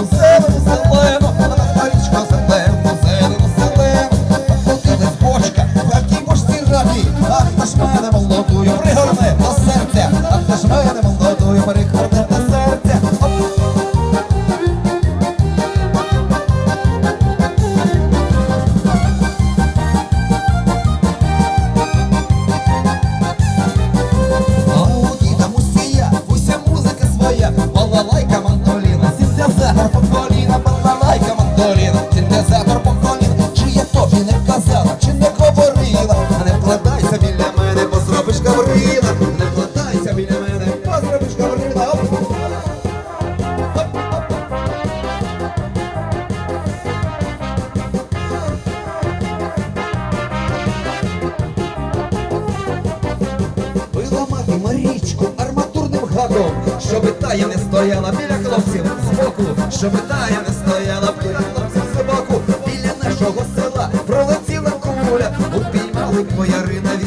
Você so sabe. не за корпом чи я тобі не казала, чи не говорила, а не вкладайся біля мене, бо зробиш Гаврила, не вкладайся біля мене, бо зробиш Гаврила. Била мати Марічку арматурним гаком, щоби тая не стояла біля хлопців з збоку, щоби я не стояла. Біля нашого